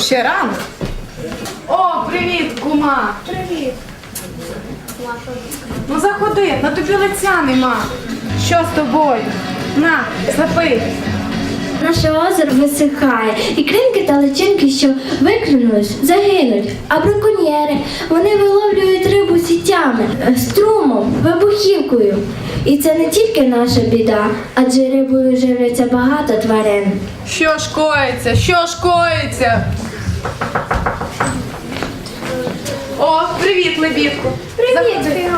Ще рано. О, привіт, кума. Привіт. Ну заходи, на тобі лиця нема. Що з тобою? На, запий. Наше озеро висихає, і кринки та личинки, що викринулись, загинуть. А браконьєри вони виловлюють рибу сітями, е, струмом, вибухівкою. І це не тільки наша біда, адже рибою живляться багато тварин. Що ж коїться? Що ж коїться? О, привіт, лебідку. Заходи.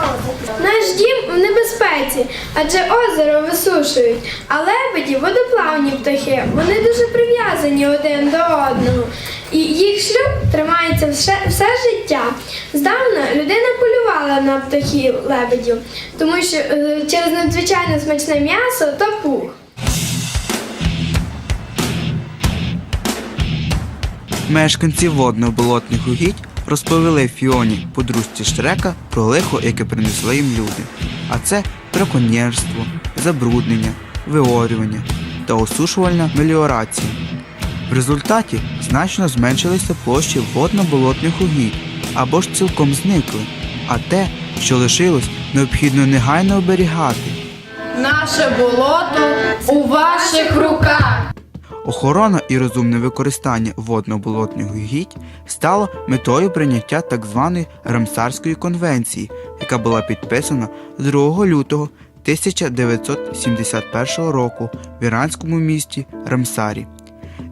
Наш дім в небезпеці, адже озеро висушують. А лебеді водоплавні птахи. Вони дуже прив'язані один до одного. І їх шлюб тримається все, все життя. Здавна людина полювала на птахів лебедів, тому що е, через надзвичайно смачне м'ясо та пух. Мешканці водно-болотних угідь розповіли Фіоні, подружці Шрека, про лихо, яке принесли їм люди. А це браконьєрство, забруднення, виорювання та осушувальна меліорація. В результаті значно зменшилися площі водно-болотних угідь або ж цілком зникли, а те, що лишилось, необхідно негайно оберігати. Наше болото у ваших руках. Охорона і розумне використання водно-болотних угідь стало метою прийняття так званої Рамсарської конвенції, яка була підписана 2 лютого 1971 року в іранському місті Рамсарі.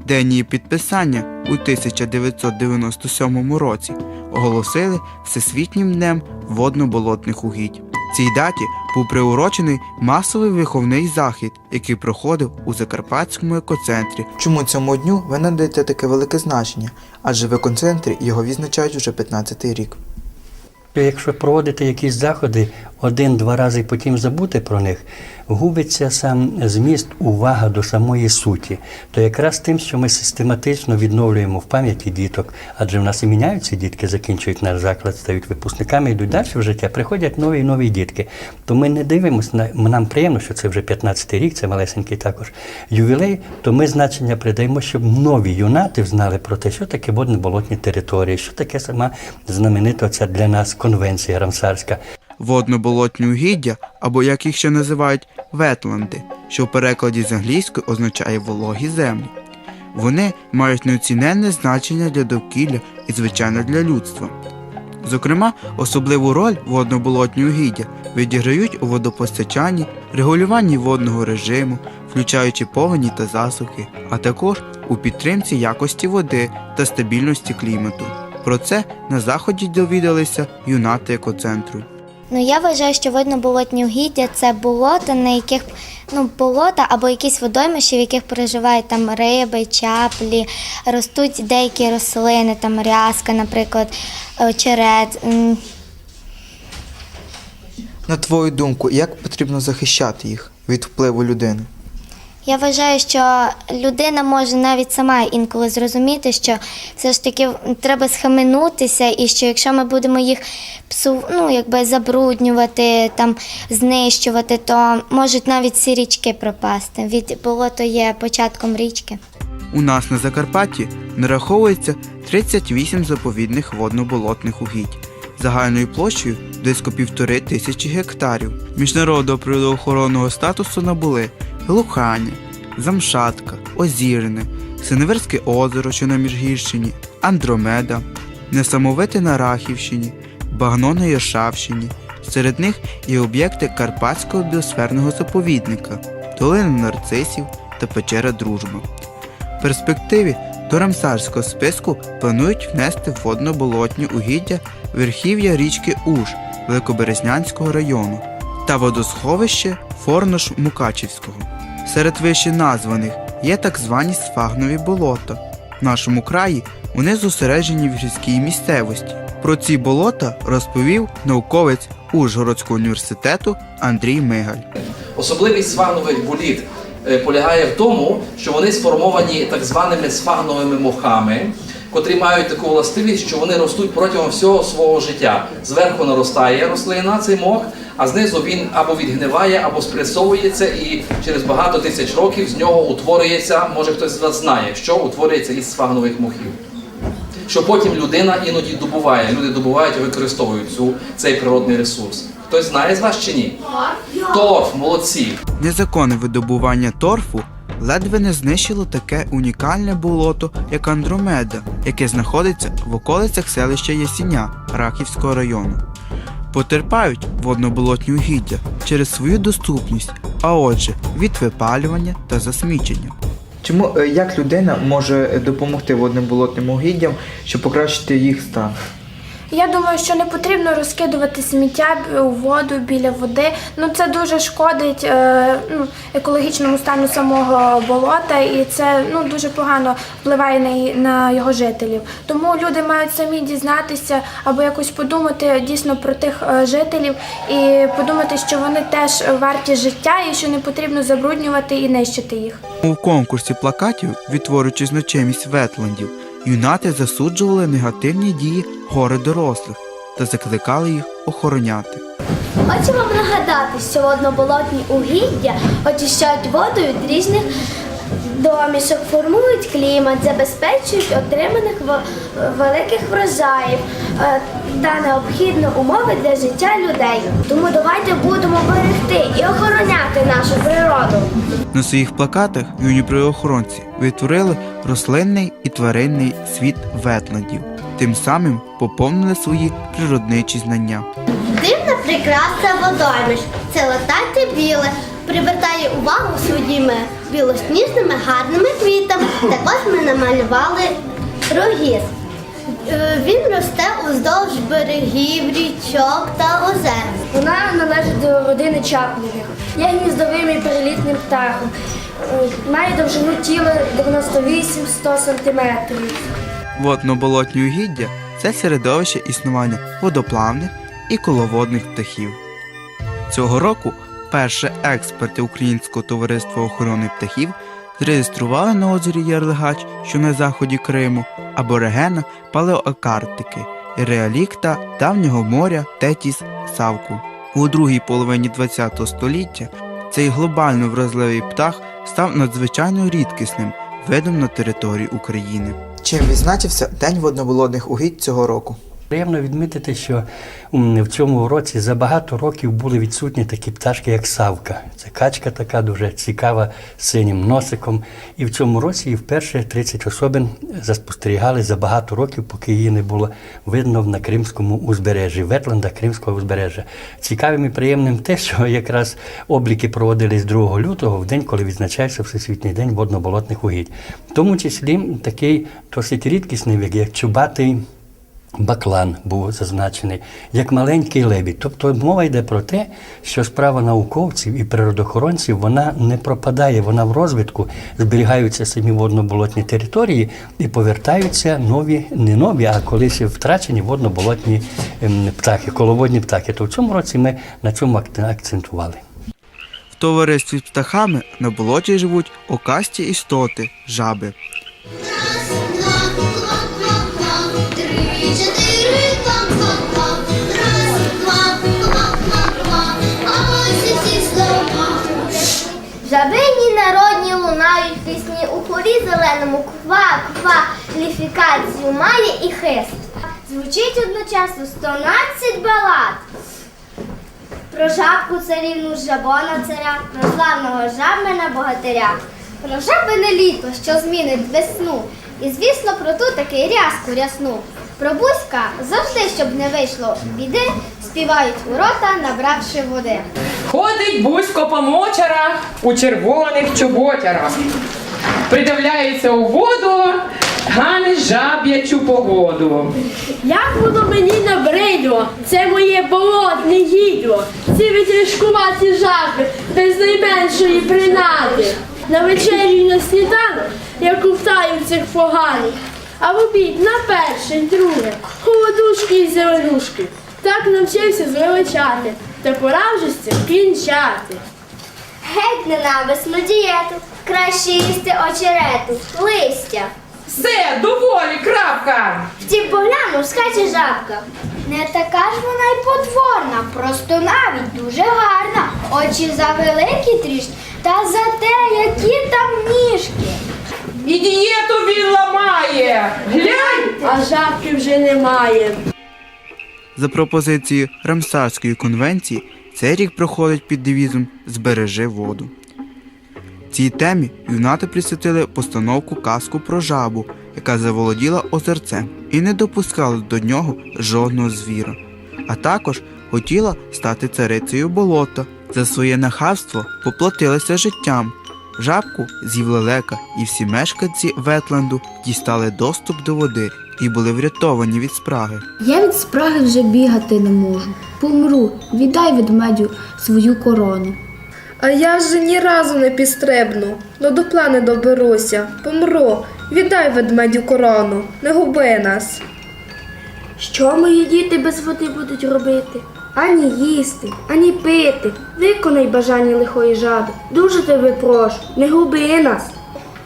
День її підписання у 1997 році оголосили Всесвітнім днем водно-болотних угідь. Цій даті був приурочений масовий виховний захід, який проходив у Закарпатському екоцентрі. Чому цьому дню ви надаєте таке велике значення? Адже в екоцентрі його відзначають уже 15-й рік. Якщо проводити якісь заходи один-два рази і потім забути про них, губиться сам зміст, увага до самої суті. То якраз тим, що ми систематично відновлюємо в пам'яті діток, адже в нас і міняються дітки, закінчують наш заклад, стають випускниками, йдуть далі в життя, приходять нові і нові дітки. То ми не дивимося на нам приємно, що це вже 15-й рік, це малесенький також ювілей, то ми значення придаємо, щоб нові юнати знали про те, що таке водно-болотні території, що таке сама знаменита для нас конвенція Рамсарська. Водно-болотні угіддя, або як їх ще називають ветланди, що в перекладі з англійської означає вологі землі. Вони мають неоціненне значення для довкілля і, звичайно, для людства. Зокрема, особливу роль водно-болотні угіддя відіграють у водопостачанні, регулюванні водного режиму, включаючи повені та засухи, а також у підтримці якості води та стабільності клімату. Про це на заході довідалися юнати екоцентру. Ну я вважаю, що водно-болотні угіддя це болота, на яких ну болота або якісь водоймища, в яких проживають там риби, чаплі, ростуть деякі рослини, там рязка, наприклад, е, очерет. На твою думку, як потрібно захищати їх від впливу людини? Я вважаю, що людина може навіть сама інколи зрозуміти, що все ж таки треба схаменутися, і що якщо ми будемо їх псу, ну, якби забруднювати, там, знищувати, то можуть навіть ці річки пропасти. Від болото є початком річки. У нас на Закарпатті нараховується 38 заповідних водно-болотних угідь загальною площею близько півтори тисячі гектарів. Міжнародного природоохоронного статусу набули Глуханя, Замшатка, Озірне, Синеверське озеро, що на Міжгірщині, Андромеда, Несамовите на Рахівщині, Багно на Яшавщині. Серед них і об'єкти Карпатського біосферного заповідника, долина нарцисів та печера Дружба. В перспективі до Рамсарського списку планують внести водно-болотні угіддя верхів'я річки Уж Великоберезнянського району та водосховище Форнош Мукачівського. Серед вище названих є так звані сфагнові болота. В нашому краї вони зосереджені в гірській місцевості. Про ці болота розповів науковець Ужгородського університету Андрій Мигаль. Особливість сфагнових боліт е, полягає в тому, що вони сформовані так званими сфагновими мохами, котрі мають таку властивість, що вони ростуть протягом всього свого життя. Зверху наростає рослина, цей мох, а знизу він або відгниває, або спресовується, і через багато тисяч років з нього утворюється, може хтось з вас знає, що утворюється із сфагнових мохів. Що потім людина іноді добуває. Люди добувають і використовують цю, цей природний ресурс. Хтось знає з вас чи ні? Торф, молодці. Незаконне видобування торфу ледве не знищило таке унікальне болото, як Андромеда, яке знаходиться в околицях селища Ясіня Рахівського району. Потерпають водноболотні угіддя через свою доступність, а отже, від випалювання та засмічення. Чому е, як людина може допомогти водним болотним угіддям, щоб покращити їх стан? Я думаю, що не потрібно розкидувати сміття у воду біля води. Ну це дуже шкодить е, ну, екологічному стану самого болота, і це ну дуже погано впливає на, на його жителів. Тому люди мають самі дізнатися або якось подумати дійсно про тих е, жителів і подумати, що вони теж варті життя і що не потрібно забруднювати і нищити їх. У конкурсі плакатів, відтворюючи значимість ветландів, юнати засуджували негативні дії гори дорослих та закликали їх охороняти. Вам нагадати, що водноболотні угіддя очищають воду від різних домішок, формують клімат, забезпечують отриманих великих врожаїв е, та необхідні умови для життя людей. Тому давайте будемо берегти і охороняти нашу природу. На своїх плакатах юні природоохоронці відтворили рослинний і тваринний світ ветландів, тим самим поповнили свої природничі знання. Дивна прикраса водоймиш. Це латати біле, привертає увагу своїми білосніжними гарними квітами. Також ми намалювали рогіз. Е, Він росте уздовж берегів, річок та озер. Вона належить до родини чаплівих. Є гніздовим і перелітним птахом. Е, Має довжину тіла 98-100 см. Водно-болотні угіддя це середовище існування водоплавних і коловодних птахів. Цього року перші експерти Українського товариства охорони птахів зареєстрували на озері Ярлигач, що на заході Криму, аборигена палеоакартики реалікта давнього моря Тетіс Савку. У другій половині ХХ століття цей глобально вразливий птах став надзвичайно рідкісним видом на території України. Чим відзначився День водноболотних угідь цього року? Приємно відмітити, що в цьому році за багато років були відсутні такі пташки, як савка. Це качка така дуже цікава з синім носиком. І в цьому році вперше 30 особин заспостерігали за багато років, поки її не було видно на Кримському узбережжі, Ветланда Кримського узбережжя. Цікавим і приємним те, що якраз обліки проводились 2 лютого, в день, коли відзначається Всесвітній день водно-болотних угідь. В тому числі такий досить рідкісний вік, як чубатий. Баклан був зазначений як маленький лебідь. Тобто мова йде про те, що справа науковців і природоохоронців вона не пропадає, вона в розвитку, зберігаються самі водно-болотні території і повертаються нові, не нові, а колись втрачені водно-болотні ем, птахи, коловодні птахи. То в цьому році ми на цьому акцентували. В товаристві з птахами на болоті живуть окасті істоти, жаби. Жабині народні лунають пісні у хорі зеленому ква-ква. Ліфікацію має і хист. Звучить одночасно 112 балад. Про жабку царівну жабона царя, про славного жабмена богатиря. Про жабине літо, що змінить весну. І звісно про ту таки рязку рясну. Про бузька завжди, щоб не вийшло біди, співають у рота, набравши води. Ходить бузько по мочарах у червоних чоботярах. Придивляється у воду, гане жаб'ячу погоду. Як воно мені набридло, це моє болотне гідло, ці витрішкуваті жаби без найменшої принади. На вечерю і на сніданок я ковтаю цих поганих, а в обід на перше друге, холодушки і зеленушки. Так навчився звеличати, та пора вже з цим кінчати. Геть ненависну дієту, краще їсти очерету, листя. Все, доволі, крапка. Втім, поглянув, скаче жабка. Не така ж вона й потворна, просто навіть дуже гарна. Очі завеликі трішки, та за те, які там ніжки. І дієту він ламає. Глянь! А жабки вже немає. За пропозицією Рамсарської конвенції цей рік проходить під девізом Збережи воду. Цій темі юнати присвятили постановку казку про жабу, яка заволоділа озерцем і не допускала до нього жодного звіра, а також хотіла стати царицею болота. За своє нахабство поплатилася життям. Жабку з'їв лелека, і всі мешканці Ветленду дістали доступ до води і були врятовані від спраги. Я від спраги вже бігати не можу. Помру, віддай ведмедю свою корону. А я вже ні разу не підстрибну, но до плани доберуся, помру. Віддай ведмедю корону, не губи нас. Що мої діти без води будуть робити? Ані їсти, ані пити. Виконай бажання лихої жаби. Дуже тебе прошу, не губи нас.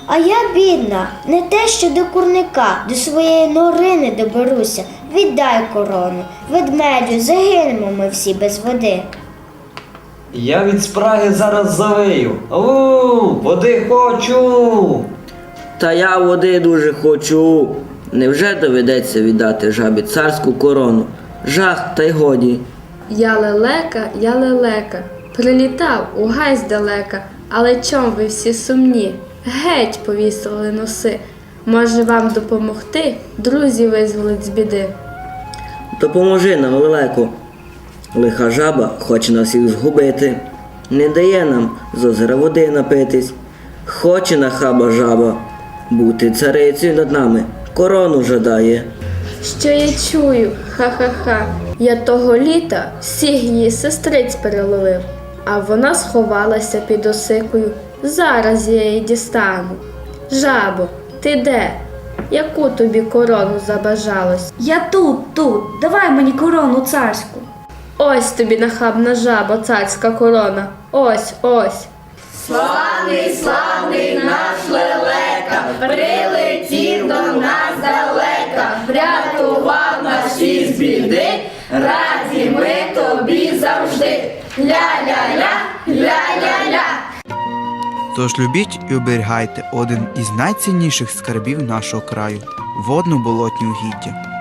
А я бідна, не те, що до курника, до своєї нори не доберуся. Віддай корону, ведмедю, загинемо ми всі без води. Я від спраги зараз завию. Ау, води хочу. Та я води дуже хочу. Невже доведеться віддати жабі царську корону? Жах, та й годі. Я лелека, я лелека, прилітав у гай здалека, але чом ви всі сумні? Геть повісили носи. Може вам допомогти, друзі визволить з біди. Допоможи нам, лелеко. Лиха жаба хоче нас всіх згубити. Не дає нам з озера води напитись. Хоче нахаба жаба бути царицею над нами. Корону жадає. Що я чую? Ха-ха-ха. Я того літа всіх її сестриць переловив, а вона сховалася під осикою. Зараз я її дістану. Жабо, ти де? Яку тобі корону забажалось? Я тут, тут. Давай мені корону царську. Ось тобі нахабна жаба, царська корона. Ось, ось. Тож любіть і оберігайте один із найцінніших скарбів нашого краю водно-болотні угіддя.